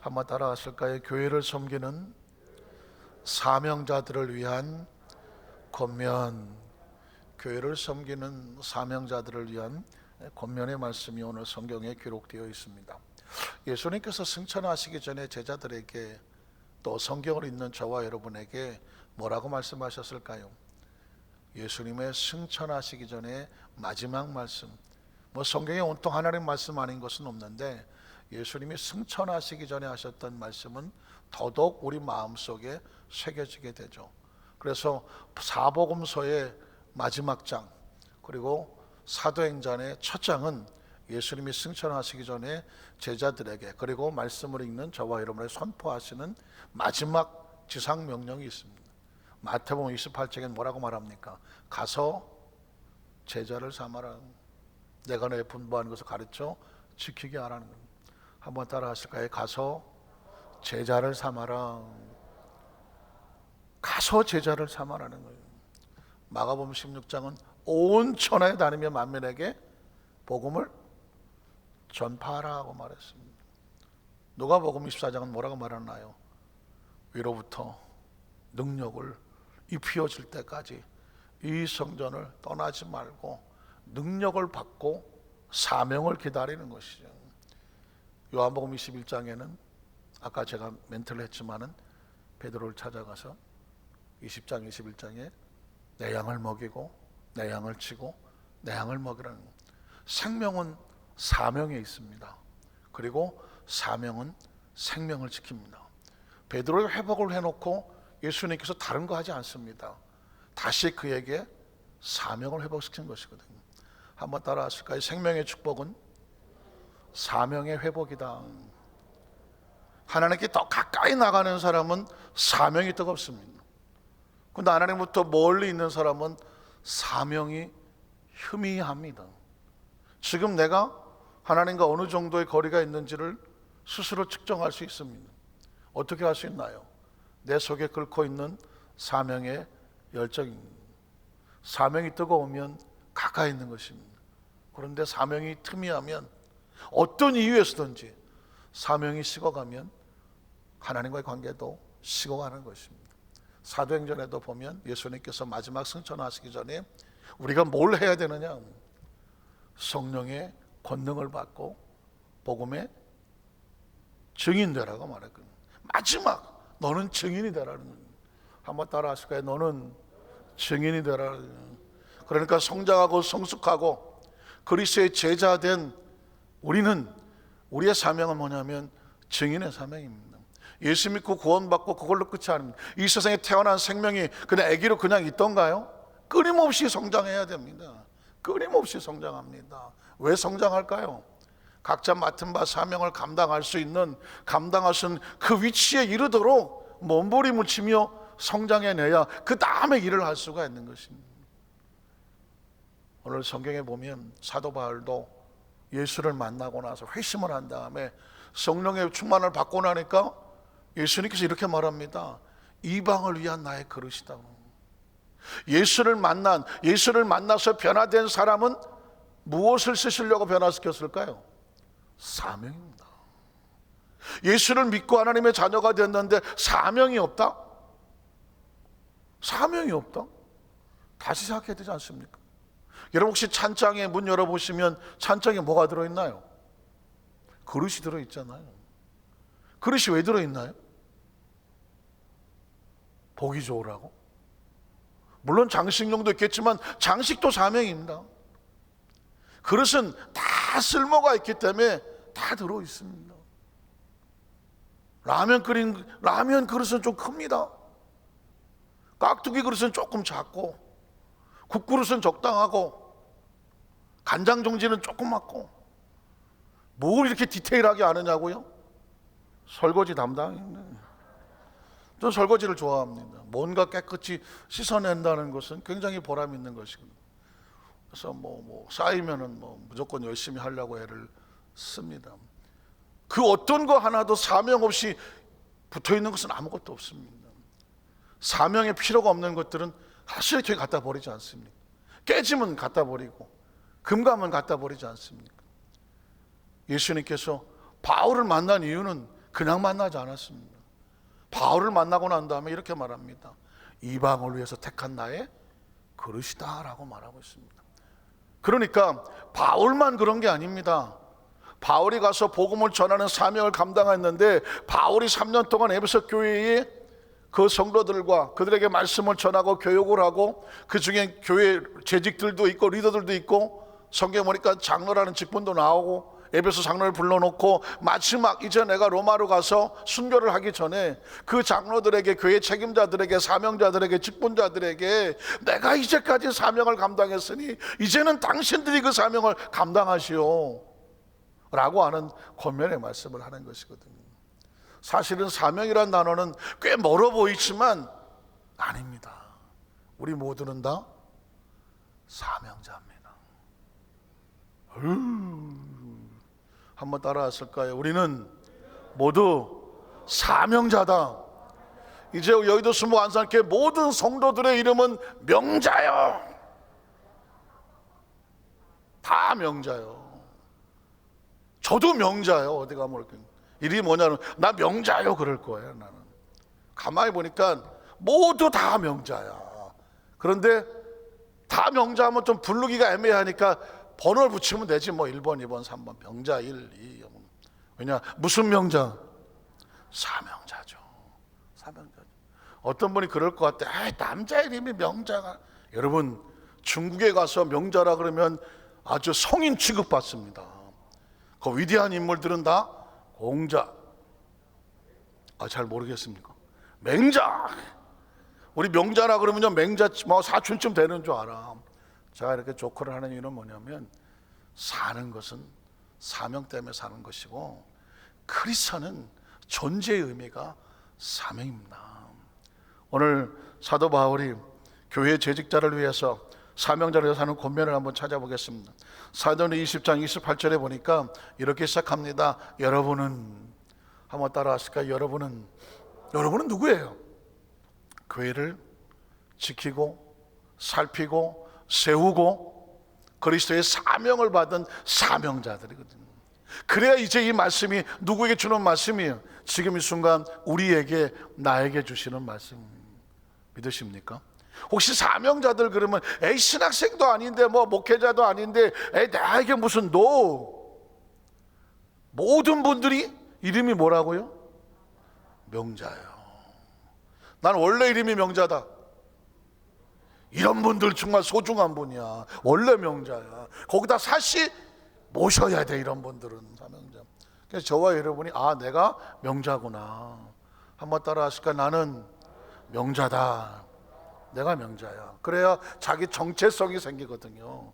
한번 따라하실까요? 교회를 섬기는 사명자들을 위한 권면 교회를 섬기는 사명자들을 위한 권면의 말씀이 오늘 성경에 기록되어 있습니다. 예수님께서 승천하시기 전에 제자들에게 또 성경을 읽는 저와 여러분에게 뭐라고 말씀하셨을까요? 예수님의 승천하시기 전에 마지막 말씀. 뭐 성경에 온통 하나님 말씀 아닌 것은 없는데 예수님이 승천하시기 전에 하셨던 말씀은 더더욱 우리 마음속에 새겨지게 되죠. 그래서 사복음서의 마지막 장 그리고 사도행전의 첫 장은 예수님이 승천하시기 전에 제자들에게 그리고 말씀을 읽는 저와 여러분에게 선포하시는 마지막 지상 명령이 있습니다. 마태복음 28장에 뭐라고 말합니까? 가서 제자를 삼아라. 내가 너에 분부한 것을 가르쳐 지키게 하라는 겁니다. 한번 따라 하실까요? 가서 제자를 삼아라. 가서 제자를 삼아라는 거예요. 마가복음 16장은 온 천하에 다니며 만민에게 복음을 전파하라고 말했습니다. 누가복음 24장은 뭐라고 말하나요? 위로부터 능력을 입히어질 때까지 이 성전을 떠나지 말고 능력을 받고 사명을 기다리는 것이죠. 요한복음 21장에는 아까 제가 멘트를 했지만은 베드로를 찾아가서 20장 21장에 내 양을 먹이고 내 양을 치고 내 양을 먹이라는 것. 생명은 사명에 있습니다. 그리고 사명은 생명을 지킵니다. 베드로의 회복을 해놓고 예수님께서 다른 거 하지 않습니다. 다시 그에게 사명을 회복시킨 것이거든요. 한번 따라하실까요? 생명의 축복은 사명의 회복이다. 하나님께 더 가까이 나가는 사람은 사명이 뜨겁습니다. 근데 하나님부터 멀리 있는 사람은 사명이 희미합니다. 지금 내가 하나님과 어느 정도의 거리가 있는지를 스스로 측정할 수 있습니다. 어떻게 할 수 있나요? 내 속에 끓고 있는 사명의 열정입니다. 사명이 뜨거우면 가까이 있는 것입니다. 그런데 사명이 틈이하면 어떤 이유에서든지 사명이 식어가면 하나님과의 관계도 식어가는 것입니다. 사도행전에도 보면 예수님께서 마지막 승천하시기 전에 우리가 뭘 해야 되느냐? 성령의 권능을 받고 복음의 증인 되라고 말했거든요. 마지막 너는 증인이 되라는. 한번 따라 하실까요? 너는 증인이 되라. 그러니까 성장하고 성숙하고 그리스도의 제자 된 우리는 우리의 사명은 뭐냐면 증인의 사명입니다. 예수 믿고 구원받고 그걸로 끝이 아닙니다. 이 세상에 태어난 생명이 그냥 아기로 그냥 있던가요? 끊임없이 성장해야 됩니다. 끊임없이 성장합니다. 왜 성장할까요? 각자 맡은 바 사명을 감당할 수 있는 감당하신 그 위치에 이르도록 몸부림을 치며 성장해내야 그 다음에 일을 할 수가 있는 것입니다. 오늘 성경에 보면 사도 바울도 예수를 만나고 나서 회심을 한 다음에 성령의 충만을 받고 나니까 예수님께서 이렇게 말합니다. 이방을 위한 나의 그릇이다. 예수를 만난 예수를 만나서 변화된 사람은 무엇을 쓰시려고 변화시켰을까요? 사명입니다. 예수를 믿고 하나님의 자녀가 됐는데 사명이 없다? 사명이 없다? 다시 생각해야 되지 않습니까? 여러분 혹시 찬장에 문 열어보시면 찬장에 뭐가 들어있나요? 그릇이 들어있잖아요. 그릇이 왜 들어있나요? 보기 좋으라고? 물론 장식용도 있겠지만 장식도 사명입니다. 그릇은 다 쓸모가 있기 때문에 다 들어 있습니다. 라면 끓인 라면 그릇은 좀 큽니다. 깍두기 그릇은 조금 작고 국 그릇은 적당하고 간장 종지는 조그맣고 뭘 이렇게 디테일하게 아느냐고요? 설거지 담당인데 저는 설거지를 좋아합니다. 뭔가 깨끗이 씻어낸다는 것은 굉장히 보람 있는 것이거든요. 그래서 뭐, 뭐 쌓이면은 뭐 무조건 열심히 하려고 애를 씁니다. 그 어떤 거 하나도 사명 없이 붙어 있는 것은 아무것도 없습니다. 사명의 필요가 없는 것들은 사실 교회 갖다 버리지 않습니까? 깨지면 갖다 버리고 금감은 갖다 버리지 않습니까? 예수님께서 바울을 만난 이유는 그냥 만나지 않았습니다. 바울을 만나고 난 다음에 이렇게 말합니다. 이방을 위해서 택한 나의 그릇이다라고 말하고 있습니다. 그러니까 바울만 그런 게 아닙니다. 바울이 가서 복음을 전하는 사명을 감당했는데 바울이 3년 동안 에베소 교회에 그 성도들과 그들에게 말씀을 전하고 교육을 하고 그 중에 교회 재직들도 있고 리더들도 있고 성경 보니까 장로라는 직분도 나오고 에베소 장로를 불러놓고 마지막 이제 내가 로마로 가서 순교를 하기 전에 그 장로들에게 교회 책임자들에게 사명자들에게 직분자들에게 내가 이제까지 사명을 감당했으니 이제는 당신들이 그 사명을 감당하시오 라고 하는 권면의 말씀을 하는 것이거든요. 사실은 사명이란 단어는 꽤 멀어 보이지만 아닙니다. 우리 모두는 다 사명자입니다 한번 따라하실까요? 우리는 모두 사명자다. 이제 여의도 수목 안산교회 모든 성도들의 이름은 명자요. 다 명자요. 저도 명자요. 어디 가면 이렇게 이름이 뭐냐면 나 명자요 그럴 거예요. 나는 가만히 보니까 모두 다 명자야. 그런데 다 명자하면 좀 부르기가 애매하니까 번호를 붙이면 되지 뭐 1번, 2번, 3번 명자 1, 2 왜냐 무슨 명자? 사명자죠. 사명자죠. 어떤 분이 그럴 것 같아. 아, 남자 이름이 명자가 여러분 중국에 가서 명자라 그러면 아주 성인 취급받습니다. 그 위대한 인물들은 다 공자. 아, 잘 모르겠습니까? 맹자. 우리 명자라 그러면요 맹자 뭐 사촌쯤 되는 줄 알아. 제가 이렇게 조커를 하는 이유는 뭐냐면 사는 것은 사명 때문에 사는 것이고 크리스천은 존재의 의미가 사명입니다. 오늘 사도 바울이 교회 재직자를 위해서 위해서 하는 권면을 한번 찾아보겠습니다. 사도행 20장 28절에 보니까 이렇게 시작합니다. 여러분은 한번 따라하실까요? 여러분은 여러분은 누구예요? 교회를 지키고 살피고 세우고 그리스도의 사명을 받은 사명자들이거든요. 그래야 이제 이 말씀이 누구에게 주는 말씀이에요? 지금 이 순간 우리에게 나에게 주시는 말씀 믿으십니까? 혹시 사명자들 그러면 에이 신학생도 아닌데 뭐 목회자도 아닌데 에이 나에게 무슨 너 모든 분들이 이름이 뭐라고요? 명자예요. 난 원래 이름이 명자다. 이런 분들 정말 소중한 분이야. 원래 명자야. 거기다 사실 모셔야 돼 이런 분들은 사명자. 그래서 저와 여러분이 아 내가 명자구나. 한번 따라하실까? 나는 명자다. 내가 명자야. 그래야 자기 정체성이 생기거든요.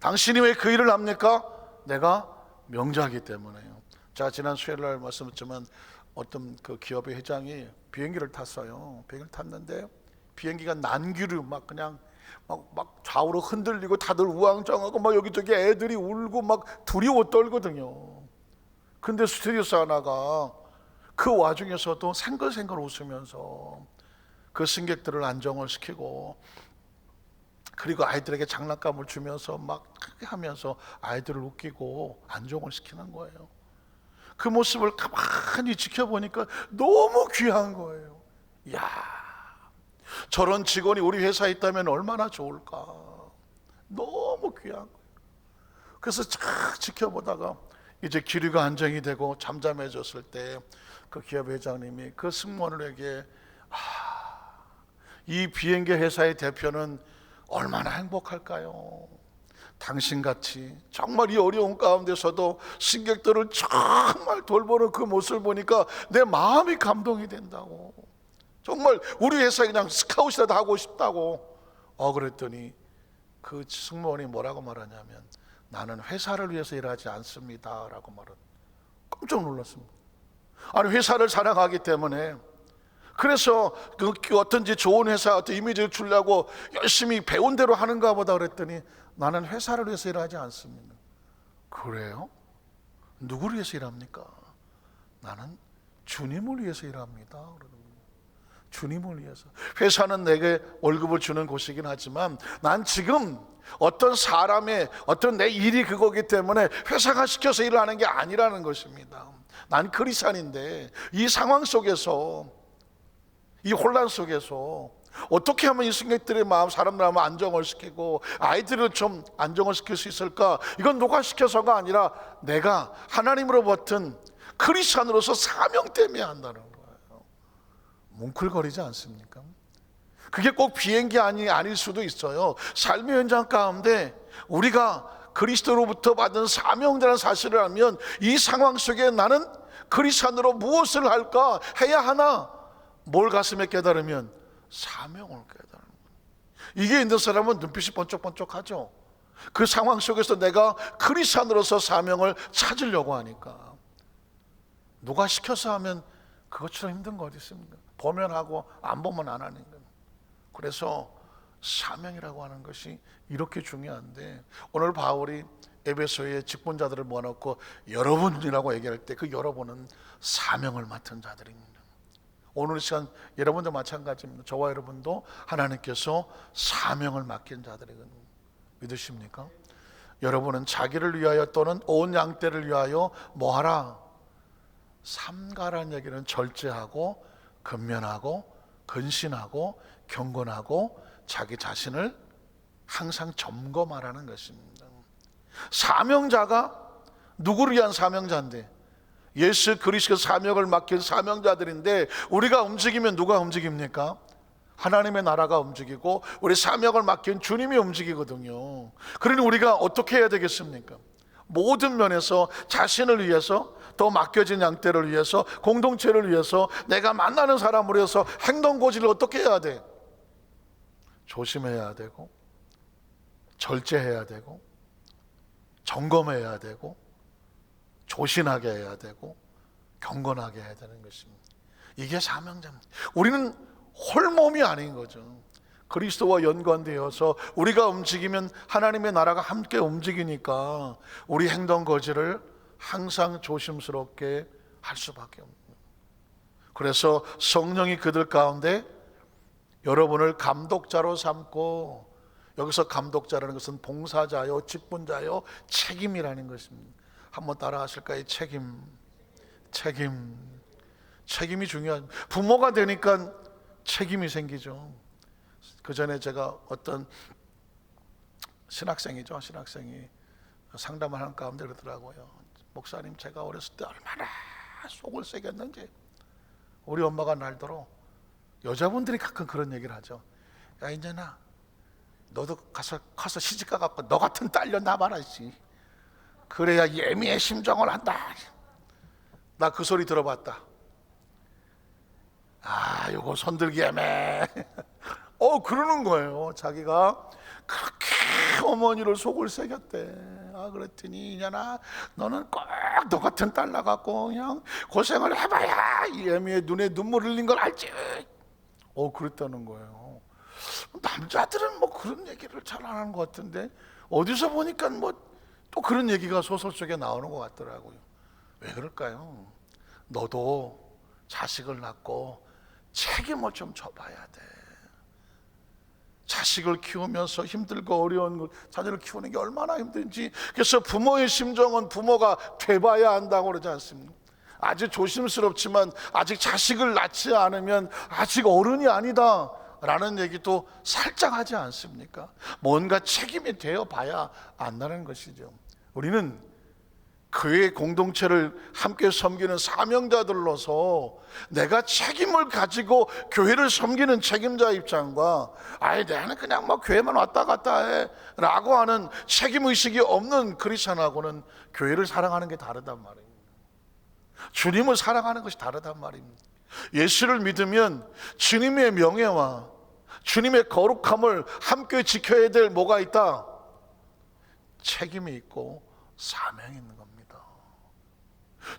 당신이 왜 그 일을 합니까? 내가 명자이기 때문에요. 자 지난 수요일 날 말씀했지만 어떤 그 기업의 회장이 비행기를 탔어요. 비행기를 탔는데 비행기가 난기류 막 그냥 막, 막 좌우로 흔들리고 다들 우왕좌왕하고 막 여기저기 애들이 울고 막 두려워 떨거든요. 근데 스튜디오스 하나가 그 와중에서도 생글생글 웃으면서 그 승객들을 안정을 시키고 그리고 아이들에게 장난감을 주면서 막 하면서 아이들을 웃기고 안정을 시키는 거예요. 그 모습을 가만히 지켜보니까 너무 귀한 거예요. 야 저런 직원이 우리 회사에 있다면 얼마나 좋을까. 너무 귀한 거예요. 그래서 쫙 지켜보다가 이제 기류가 안정이 되고 잠잠해졌을 때 그 기업 회장님이 그 승무원에게 아, 이 비행기 회사의 대표는 얼마나 행복할까요? 당신같이 정말 이 어려운 가운데서도 승객들을 정말 돌보는 그 모습을 보니까 내 마음이 감동이 된다고. 정말 우리 회사 그냥 스카웃이라도 하고 싶다고. 어 그랬더니 그 승무원이 뭐라고 말하냐면 나는 회사를 위해서 일하지 않습니다라고 말은 깜짝 놀랐습니다. 아니 회사를 사랑하기 때문에 그래서 그 어떤지 좋은 회사 어떤 이미지를 주려고 열심히 배운 대로 하는가 보다 그랬더니 나는 회사를 위해서 일하지 않습니다. 그래요? 누구를 위해서 일합니까? 나는 주님을 위해서 일합니다. 주님을 위해서. 회사는 내게 월급을 주는 곳이긴 하지만 난 지금 어떤 사람의 어떤 내 일이 그거기 때문에 회사가 시켜서 일을 하는 게 아니라는 것입니다. 난 크리스찬인데 이 상황 속에서 이 혼란 속에서 어떻게 하면 이 승객들의 마음 사람들 마음 안정을 시키고 아이들을 좀 안정을 시킬 수 있을까? 이건 누가 시켜서가 아니라 내가 하나님으로 버튼 크리스찬으로서 사명 때문에 한다는 거예요. 뭉클거리지 않습니까? 그게 꼭 비행기 아니 아닐 수도 있어요. 삶의 현장 가운데 우리가 그리스도로부터 받은 사명이라는 사실을 알면 이 상황 속에 나는 크리스찬으로 무엇을 할까 해야 하나 뭘 가슴에 깨달으면 사명을 깨달은 거예요. 이게 있는 사람은 눈빛이 번쩍번쩍하죠. 그 상황 속에서 내가 크리스찬으로서 사명을 찾으려고 하니까 누가 시켜서 하면 그것처럼 힘든 거 어디 있습니까? 보면 하고 안 보면 안 하는 거예요. 그래서 사명이라고 하는 것이 이렇게 중요한데 오늘 바울이 에베소의 직분자들을 모아놓고 여러분이라고 얘기할 때 그 여러분은 사명을 맡은 자들입니다. 오늘 시간 여러분도 마찬가지입니다. 저와 여러분도 하나님께서 사명을 맡긴 자들이거든요. 믿으십니까? 여러분은 자기를 위하여 또는 온 양떼를 위하여 뭐하라? 삼가라는 얘기는 절제하고 근면하고 근신하고 경건하고 자기 자신을 항상 점검하라는 것입니다. 사명자가 누구를 위한 사명자인데 예수 그리스도 사명을 맡긴 사명자들인데 우리가 움직이면 누가 움직입니까? 하나님의 나라가 움직이고 우리 사명을 맡긴 주님이 움직이거든요. 그러니 우리가 어떻게 해야 되겠습니까? 모든 면에서 자신을 위해서 더 맡겨진 양떼를 위해서 공동체를 위해서 내가 만나는 사람을 위해서 행동 고지를 어떻게 해야 돼? 조심해야 되고 절제해야 되고 점검해야 되고 조신하게 해야 되고 경건하게 해야 되는 것입니다. 이게 사명자입니다. 우리는 홀몸이 아닌 거죠. 그리스도와 연관되어서 우리가 움직이면 하나님의 나라가 함께 움직이니까 우리 행동 거지를 항상 조심스럽게 할 수밖에 없는. 그래서 성령이 그들 가운데 여러분을 감독자로 삼고 여기서 감독자라는 것은 봉사자요, 직분자요, 책임이라는 것입니다. 한번 따라 하실까요? 책임, 책임, 책임이 중요한. 부모가 되니까 책임이 생기죠. 그 전에 제가 어떤 신학생이죠, 신학생이 상담을 하는 가운데 그러더라고요. 목사님, 제가 어렸을 때 얼마나 속을 새겼는지 우리 엄마가 날더러 여자분들이 가끔 그런 얘기를 하죠. 야 이제나 너도 가서 가서 시집가 갖고 너 같은 딸려 씨. 그래야 예미의 심정을 한다. 나 그 소리 들어봤다. 아, 요거 손들기 애매. 어, 그러는 거예요. 자기가 그렇게 어머니를 속을 새겼대. 아, 그랬더니 이년아, 너는 꼭 너 같은 딸 나갖고 그냥 고생을 해봐야 이 애미의 눈에 눈물 흘린 걸 알지. 어, 그랬다는 거예요. 남자들은 뭐 그런 얘기를 잘 안 하는 것 같은데 어디서 보니까 뭐 또 그런 얘기가 소설 속에 나오는 것 같더라고요. 왜 그럴까요? 너도 자식을 낳고 책임을 좀 져봐야 돼. 자식을 키우면서 힘들고 어려운 걸 자녀를 키우는 게 얼마나 힘든지 그래서 부모의 심정은 부모가 돼봐야 한다고 그러지 않습니까? 아주 조심스럽지만 아직 자식을 낳지 않으면 아직 어른이 아니다 라는 얘기도 살짝 하지 않습니까? 뭔가 책임이 되어 봐야 안다는 것이죠 우리는 교회 공동체를 함께 섬기는 사명자들로서 내가 책임을 가지고 교회를 섬기는 책임자 입장과 아예 나는 그냥 뭐 교회만 왔다 갔다 해 라고 하는 책임 의식이 없는 크리스천하고는 교회를 사랑하는 게 다르단 말이에요. 주님을 사랑하는 것이 다르단 말입니다. 예수를 믿으면 주님의 명예와 주님의 거룩함을 함께 지켜야 될 뭐가 있다? 책임이 있고 사명이 있는.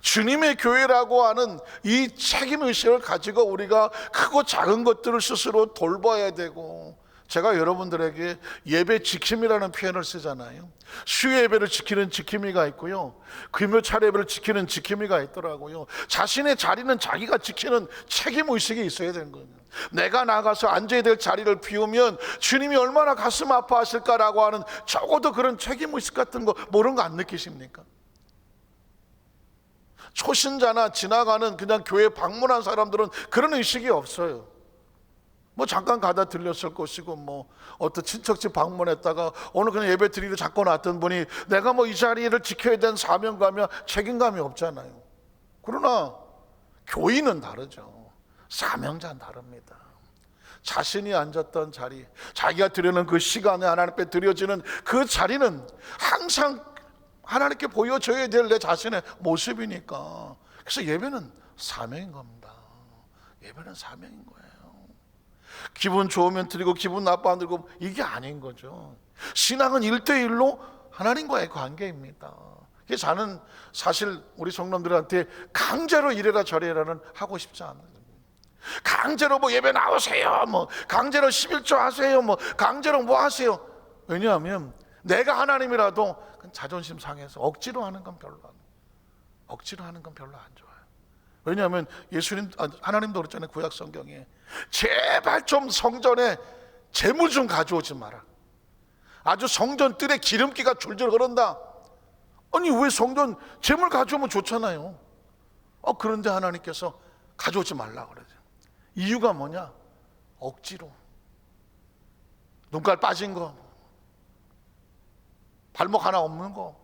주님의 교회라고 하는 이 책임 의식을 가지고 우리가 크고 작은 것들을 스스로 돌봐야 되고 제가 여러분들에게 예배 지킴이라는 표현을 쓰잖아요. 수 예배를 지키는 지킴이가 있고요. 금요 차례배를 지키는 지킴이가 있더라고요. 자신의 자리는 자기가 지키는 책임 의식이 있어야 되는 거예요. 내가 나가서 앉아야 될 자리를 비우면 주님이 얼마나 가슴 아파하실까라고 하는 적어도 그런 책임 의식 같은 거 모르는 거 안 느끼십니까? 초신자나 지나가는 그냥 교회 방문한 사람들은 그런 의식이 없어요. 뭐 잠깐 가다 들렸을 것이고 뭐 어떤 친척집 방문했다가 오늘 그냥 예배 드리러 잠깐 왔던 분이 내가 뭐 이 자리를 지켜야 되는 사명감이야 책임감이 없잖아요. 그러나 교인은 다르죠. 사명자는 다릅니다. 자신이 앉았던 자리, 자기가 드리는 그 시간에 하나님 앞에 드려지는 그 자리는 항상 하나님께 보여줘야 될 내 자신의 모습이니까. 그래서 예배는 사명인 겁니다. 예배는 사명인 거예요. 기분 좋으면 드리고 기분 나빠면 드리고 이게 아닌 거죠. 신앙은 일대일로 하나님과의 관계입니다. 그래서 저는 사실 우리 성도들한테 강제로 이래라 저래라는 하고 싶지 않아요. 강제로 뭐 예배 나오세요. 뭐 강제로 11조 하세요. 뭐 강제로 뭐 하세요. 왜냐하면 내가 하나님이라도 자존심 상해서 억지로 하는 건 별로 안 억지로 하는 건 별로 안 좋아요. 왜냐하면 예수님 아, 하나님도 그랬잖아요. 구약 성경에 제발 좀 성전에 재물 좀 가져오지 마라. 아주 성전 뜰에 기름기가 줄줄 흐른다. 아니 왜 성전 재물 가져오면 좋잖아요. 어 그런데 하나님께서 가져오지 말라 그러죠. 이유가 뭐냐? 억지로 눈깔 빠진 거, 발목 하나 없는 거,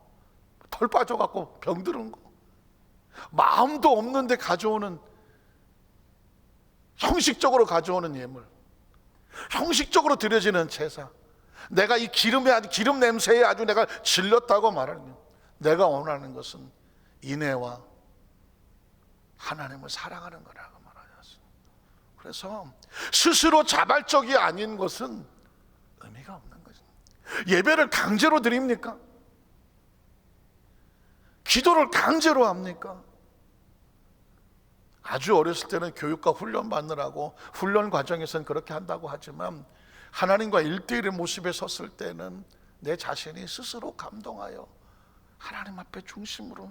털 빠져갖고 병들은 거, 마음도 없는데 가져오는 형식적으로 가져오는 예물, 형식적으로 드려지는 제사. 내가 이 기름에 기름 냄새에 아주 내가 질렸다고 말하는 내가 원하는 것은 인애와 하나님을 사랑하는 거라고 말하셨어. 그래서 스스로 자발적이 아닌 것은 의미가 없는. 예배를 강제로 드립니까? 기도를 강제로 합니까? 아주 어렸을 때는 교육과 훈련 받느라고 훈련 과정에서는 그렇게 한다고 하지만 하나님과 일대일의 모습에 섰을 때는 내 자신이 스스로 감동하여 하나님 앞에 중심으로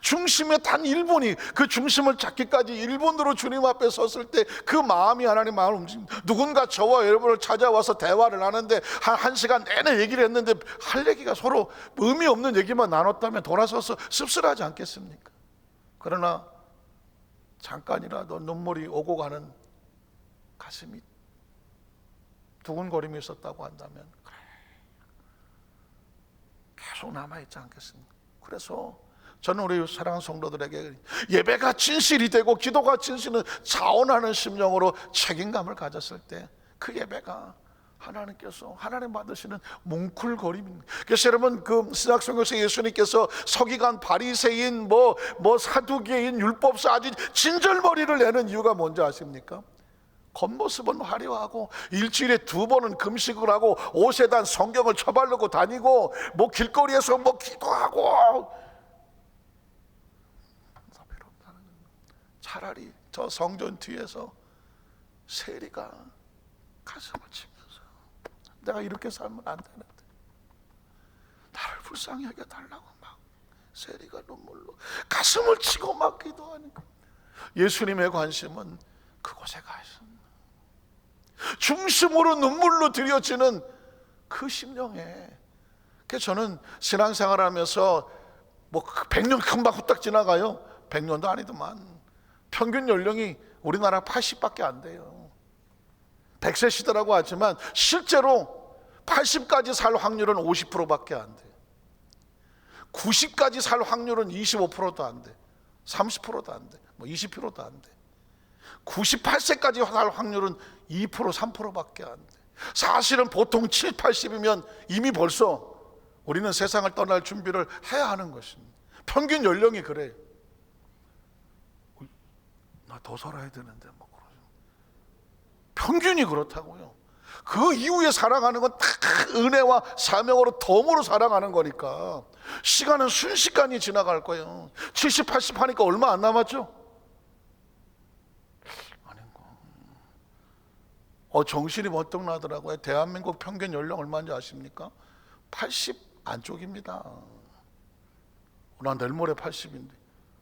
중심의 단 1분이 그 중심을 잡기까지 1분으로 주님 앞에 섰을 때 그 마음이 하나님 마음을 움직입니다. 누군가 저와 여러분을 찾아와서 대화를 하는데 한, 한 시간 내내 얘기를 했는데 할 얘기가 서로 의미 없는 얘기만 나눴다면 돌아서서 씁쓸하지 않겠습니까? 그러나 잠깐이라도 눈물이 오고 가는 가슴이 두근거림이 있었다고 한다면 그래 계속 남아있지 않겠습니까? 그래서 저는 우리 사랑하는 성도들에게 예배가 진실이 되고 기도가 진실은 자원하는 심령으로 책임감을 가졌을 때 그 예배가 하나님께서 하나님 받으시는 뭉클거림입니다. 그래서 여러분 그 신약 성경에서 예수님께서 서기관 바리새인 뭐 뭐 사두개인 율법사 아주 진절머리를 내는 이유가 뭔지 아십니까? 겉모습은 화려하고 일주일에 두 번은 금식을 하고 옷에 단 성경을 처바르고 다니고 뭐 길거리에서 뭐 기도하고 차라리 저 성전 뒤에서 세리가 가슴을 치면서 내가 이렇게 살면 안 되는데 나를 불쌍히 하게 달라고 막 세리가 눈물로 가슴을 치고 막 기도하니까 예수님의 관심은 그곳에 가 있습니다. 중심으로 눈물로 들여지는 그 심령에 그래서 저는 신앙생활하면서 뭐 100년 금방 후딱 지나가요. 100년도 아니더만 평균 연령이 우리나라 80밖에 안 돼요. 100세 시대라고 하지만 실제로 80까지 살 확률은 50%밖에 안 돼. 90까지 살 확률은 25%도 안 돼. 30%도 안 돼. 뭐 20%도 안 돼. 98세까지 살 확률은 2% 3%밖에 안 돼. 사실은 보통 7, 80이면 이미 벌써 우리는 세상을 떠날 준비를 해야 하는 것입니다. 평균 연령이 그래요. 나더 살아야 되는데 뭐 그러죠. 평균이 그렇다고요. 그 이후에 살아가는 건 다 은혜와 사명으로 덤으로 살아가는 거니까 시간은 순식간이 지나갈 거예요. 70, 80 하니까 얼마 안 남았죠? 어 정신이 번뜩 나더라고요. 대한민국 평균 연령 얼마인지 아십니까? 80 안쪽입니다. 난 내일 모레 80인데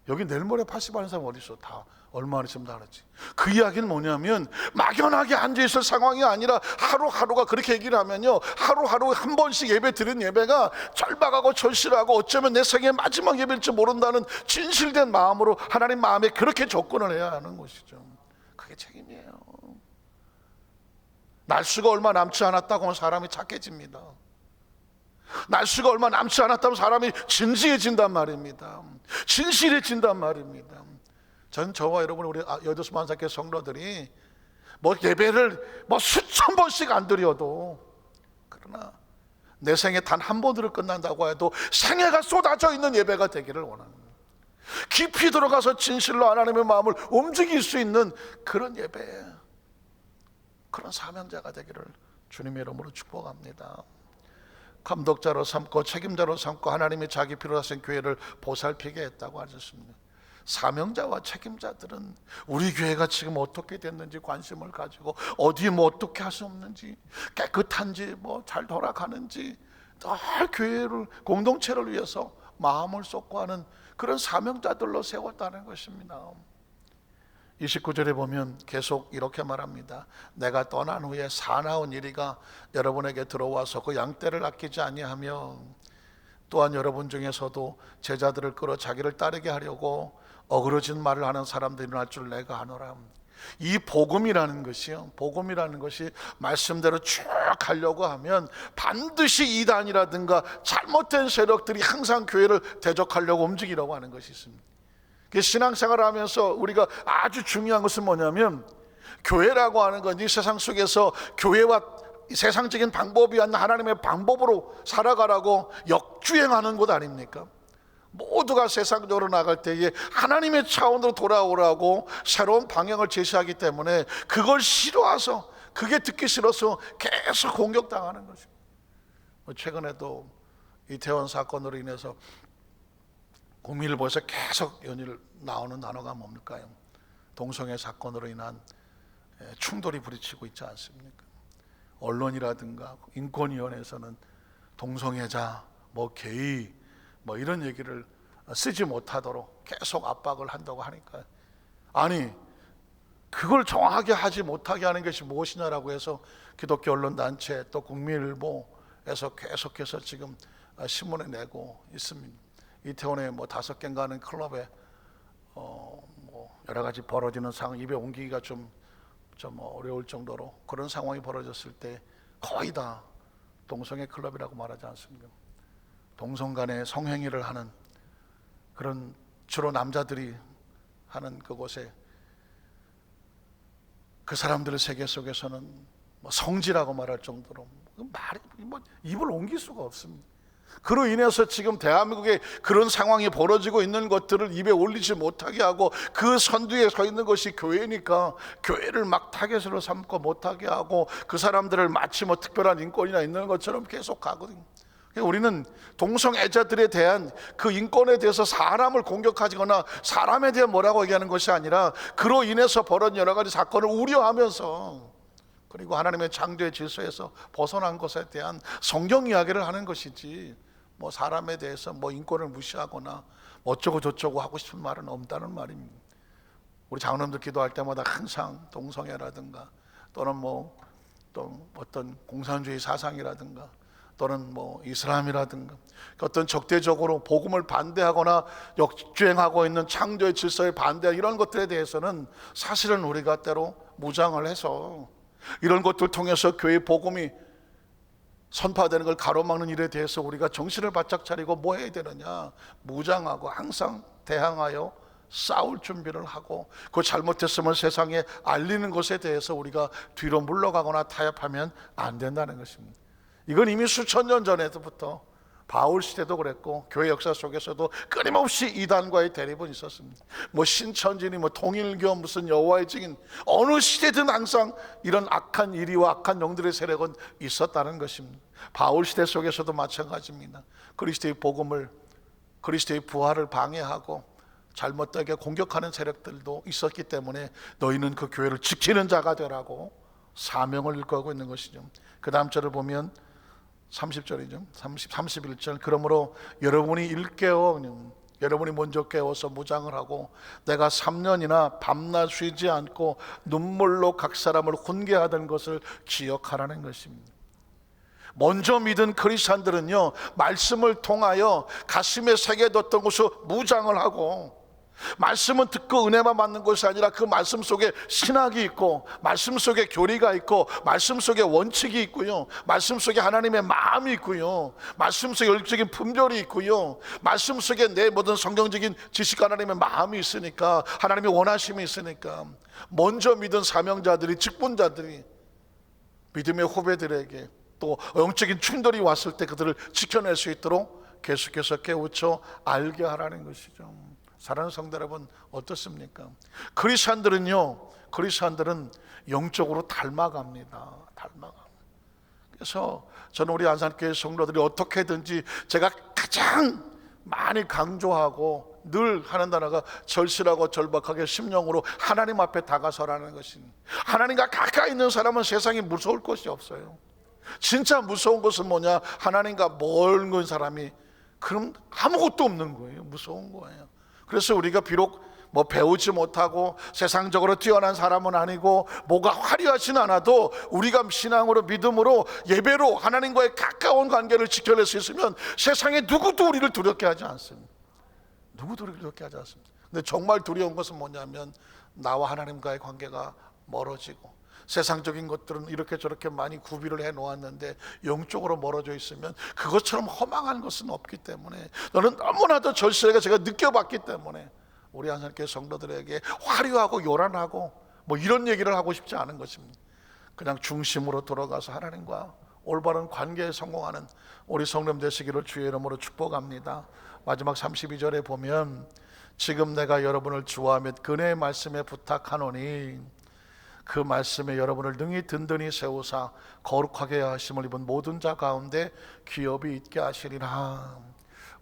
여기 내일 모레 80 하는 사람 어디 있어? 다 얼마나 있으면 다 하지. 그 이야기는 뭐냐면 막연하게 앉아 있을 상황이 아니라 하루하루가 그렇게 얘기를 하면요. 하루하루 한 번씩 예배 드린 예배가 절박하고 절실하고 어쩌면 내 생의 마지막 예배일지 모른다는 진실된 마음으로 하나님 마음에 그렇게 접근을 해야 하는 것이죠. 그게 책임이에요. 날수가 얼마 남지 않았다고 하면 사람이 착해집니다. 날수가 얼마 남지 않았다면 사람이 진지해진단 말입니다. 진실해진단 말입니다. 전 저와 여러분 우리 아, 여도수 만사교 성도들이 뭐 예배를 뭐 수천 번씩 안 드려도 그러나 내 생에 단 한 번으로 끝난다고 해도 생애가 쏟아져 있는 예배가 되기를 원합니다. 깊이 들어가서 진실로 하나님의 마음을 움직일 수 있는 그런 예배, 그런 사명자가 되기를 주님의 이름으로 축복합니다. 감독자로 삼고 책임자로 삼고 하나님이 자기 필요로 하신 교회를 보살피게 했다고 하셨습니다. 사명자와 책임자들은 우리 교회가 지금 어떻게 됐는지 관심을 가지고 어디 뭐 어떻게 할 수 없는지 깨끗한지 뭐 잘 돌아가는지 늘 교회를 공동체를 위해서 마음을 쏟고 하는 그런 사명자들로 세웠다는 것입니다. 29절에 보면 계속 이렇게 말합니다. 내가 떠난 후에 사나운 이리가 여러분에게 들어와서 그 양떼를 아끼지 아니하며 또한 여러분 중에서도 제자들을 끌어 자기를 따르게 하려고 어그러진 말을 하는 사람들이 일어날 줄 내가 아노라. 이 복음이라는 것이요. 복음이라는 것이 말씀대로 쭉 가려고 하면 반드시 이단이라든가 잘못된 세력들이 항상 교회를 대적하려고 움직이려고 하는 것이 있습니다. 신앙생활을 하면서 우리가 아주 중요한 것은 뭐냐면 교회라고 하는 건 이 세상 속에서 교회와 세상적인 방법이 아니라 하나님의 방법으로 살아가라고 역주행하는 것 아닙니까? 모두가 세상적으로 나갈 때에 하나님의 차원으로 돌아오라고 새로운 방향을 제시하기 때문에 그걸 싫어해서 그게 듣기 싫어서 계속 공격당하는 것입니다. 뭐 최근에도 이태원 사건으로 인해서 국민일보에서 계속 연일 나오는 단어가 뭡니까요? 동성애 사건으로 인한 충돌이 부딪히고 있지 않습니까? 언론이라든가 인권위원회에서는 동성애자, 뭐 게이, 뭐 이런 얘기를 쓰지 못하도록 계속 압박을 한다고 하니까 아니 그걸 정확하게 하지 못하게 하는 것이 무엇이냐라고 해서 기독교 언론 단체 또 국민일보에서 계속해서 지금 신문에 내고 있습니다. 이태원에 뭐 다섯 개인가 하는 클럽에 어뭐 여러 가지 벌어지는 상황 입에 옮기기가 좀좀 어려울 정도로 그런 상황이 벌어졌을 때 거의 다 동성애 클럽이라고 말하지 않습니까? 동성 간의 성행위를 하는 그런 주로 남자들이 하는 그곳에 그 사람들의 세계 속에서는 뭐 성지라고 말할 정도로 말이 뭐 입을 옮길 수가 없습니다. 그로 인해서 지금 대한민국에 그런 상황이 벌어지고 있는 것들을 입에 올리지 못하게 하고 그 선두에 서 있는 것이 교회니까 교회를 막 타겟으로 삼고 못하게 하고 그 사람들을 마치 뭐 특별한 인권이나 있는 것처럼 계속 가거든요. 우리는 동성애자들에 대한 그 인권에 대해서 사람을 공격하거나 사람에 대해 뭐라고 얘기하는 것이 아니라 그로 인해서 벌어진 여러 가지 사건을 우려하면서 그리고 하나님의 창조의 질서에서 벗어난 것에 대한 성경 이야기를 하는 것이지 뭐 사람에 대해서 뭐 인권을 무시하거나 뭐 어쩌고 저쩌고 하고 싶은 말은 없다는 말입니다. 우리 장로님들 기도할 때마다 항상 동성애라든가 또는 뭐 또 어떤 공산주의 사상이라든가 또는 뭐 이슬람이라든가 어떤 적대적으로 복음을 반대하거나 역주행하고 있는 창조의 질서에 반대 이런 것들에 대해서는 사실은 우리가 때로 무장을 해서 이런 것들 통해서 교회 복음이 선파되는 걸 가로막는 일에 대해서 우리가 정신을 바짝 차리고 뭐 해야 되느냐 무장하고 항상 대항하여 싸울 준비를 하고 그 잘못했으면 세상에 알리는 것에 대해서 우리가 뒤로 물러가거나 타협하면 안 된다는 것입니다. 이건 이미 수천 년 전에부터 바울 시대도 그랬고 교회 역사 속에서도 끊임없이 이단과의 대립은 있었습니다. 뭐 신천지니 뭐 통일교 무슨 여호와의 증인 어느 시대든 항상 이런 악한 일이와 악한 영들의 세력은 있었다는 것입니다. 바울 시대 속에서도 마찬가지입니다. 그리스도의 복음을 그리스도의 부활을 방해하고 잘못되게 공격하는 세력들도 있었기 때문에 너희는 그 교회를 지키는 자가 되라고 사명을 일구하고 있는 것이죠. 그 다음 절을 보면 30절이죠. 30, 31절. 그러므로 여러분이 일깨워 여러분이 먼저 깨워서 무장을 하고 내가 3년이나 밤낮 쉬지 않고 눈물로 각 사람을 훈계하던 것을 기억하라는 것입니다. 먼저 믿은 크리스찬들은요 말씀을 통하여 가슴에 새겨뒀던 것을 무장을 하고 말씀은 듣고 은혜만 받는 것이 아니라 그 말씀 속에 신학이 있고 말씀 속에 교리가 있고 말씀 속에 원칙이 있고요. 말씀 속에 하나님의 마음이 있고요. 말씀 속에 열적인 품절이 있고요. 말씀 속에 내 모든 성경적인 지식과 하나님의 마음이 있으니까 하나님의 원하심이 있으니까 먼저 믿은 사명자들이 직분자들이 믿음의 후배들에게 또 영적인 충돌이 왔을 때 그들을 지켜낼 수 있도록 계속해서 깨우쳐 알게 하라는 것이죠. 사랑하는 성도 여러분 어떻습니까? 크리스천들은요, 크리스천들은 영적으로 닮아갑니다. 닮아가. 그래서 저는 우리 안산교회 성도들이 어떻게든지 제가 가장 많이 강조하고 늘 하는 단어가 절실하고 절박하게 심령으로 하나님 앞에 다가서라는 것입니다. 하나님과 가까이 있는 사람은 세상에 무서울 것이 없어요. 진짜 무서운 것은 뭐냐? 하나님과 멀은 사람이 그럼 아무것도 없는 거예요. 무서운 거예요. 그래서 우리가 비록 뭐 배우지 못하고 세상적으로 뛰어난 사람은 아니고 뭐가 화려하진 않아도 우리가 신앙으로 믿음으로 예배로 하나님과의 가까운 관계를 지켜낼 수 있으면 세상에 누구도 우리를 두렵게 하지 않습니다. 누구도 우리를 두렵게 하지 않습니다. 근데 정말 두려운 것은 뭐냐면 나와 하나님과의 관계가 멀어지고 세상적인 것들은 이렇게 저렇게 많이 구비를 해 놓았는데 영적으로 멀어져 있으면 그것처럼 허망한 것은 없기 때문에 너는 너무나도 절실하게 제가 느껴봤기 때문에 우리 한산교회 성도들에게 화려하고 요란하고 뭐 이런 얘기를 하고 싶지 않은 것입니다. 그냥 중심으로 돌아가서 하나님과 올바른 관계에 성공하는 우리 성령 되시기를 주의 이름으로 축복합니다. 마지막 32절에 보면 지금 내가 여러분을 주와 및 그네의 말씀에 부탁하노니 그 말씀에 여러분을 능히 든든히 세우사 거룩하게 하심을 입은 모든 자 가운데 기업이 있게 하시리라.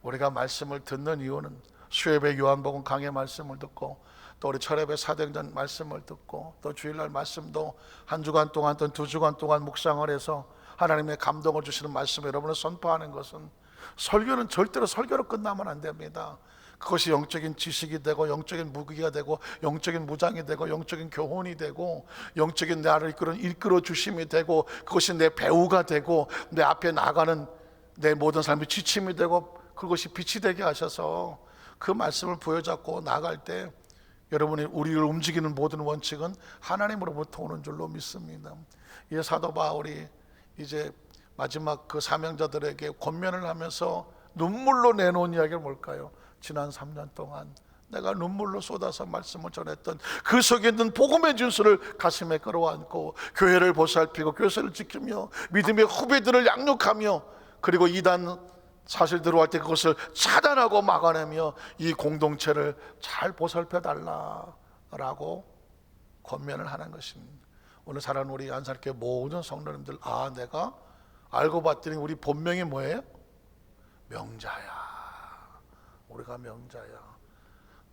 우리가 말씀을 듣는 이유는 수협의 요한복음 강의 말씀을 듣고 또 우리 철회의 사도행전 말씀을 듣고 또 주일날 말씀도 한 주간 동안 또두 주간 동안 묵상을 해서 하나님의 감동을 주시는 말씀을 여러분을 선포하는 것은 설교는 절대로 설교로 끝나면 안 됩니다. 그것이 영적인 지식이 되고 영적인 무기가 되고 영적인 무장이 되고 영적인 교훈이 되고 영적인 나를 이끌어 이끌어 주심이 되고 그것이 내 배우가 되고 내 앞에 나가는 내 모든 삶이 지침이 되고 그것이 빛이 되게 하셔서 그 말씀을 부여잡고 나갈 때 여러분이 우리를 움직이는 모든 원칙은 하나님으로부터 오는 줄로 믿습니다. 이 사도 바울이 이제 마지막 그 사명자들에게 권면을 하면서 눈물로 내놓은 이야기가 뭘까요? 지난 3년 동안 내가 눈물로 쏟아서 말씀을 전했던 그 속에 있는 복음의 진수를 가슴에 끌어안고 교회를 보살피고 교회를 지키며 믿음의 후배들을 양육하며 그리고 이단 사실 들어갈 때 그것을 차단하고 막아내며 이 공동체를 잘 보살펴 달라라고 권면을 하는 것입니다. 오늘 사랑하는 우리 안산교회 모든 성도님들 아 내가 알고 봤더니 우리 본명이 뭐예요? 명자야. 우리가 명자야.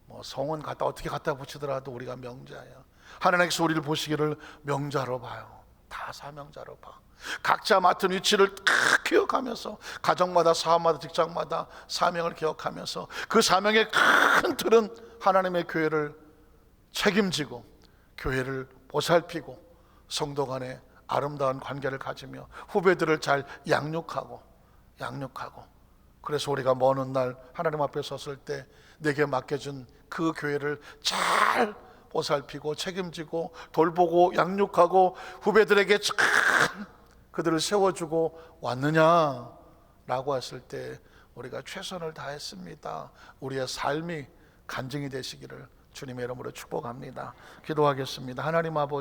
뭐 성은 갖다 어떻게 갖다 붙이더라도 우리가 명자야. 하나님께서 우리를 보시기를 명자로 봐요. 다 사명자로 봐. 각자 맡은 위치를 다 기억하면서 가정마다 사업마다 직장마다 사명을 기억하면서 그 사명의 큰 틀은 하나님의 교회를 책임지고 교회를 보살피고 성도 간에 아름다운 관계를 가지며 후배들을 잘 양육하고 양육하고 그래서 우리가 먼 훗날 하나님 앞에 섰을 때 내게 맡겨준 그 교회를 잘 보살피고 책임지고 돌보고 양육하고 후배들에게 잘 그들을 세워주고 왔느냐라고 했을 때 우리가 최선을 다했습니다. 우리의 삶이 간증이 되시기를 주님의 이름으로 축복합니다. 기도하겠습니다. 하나님 아버지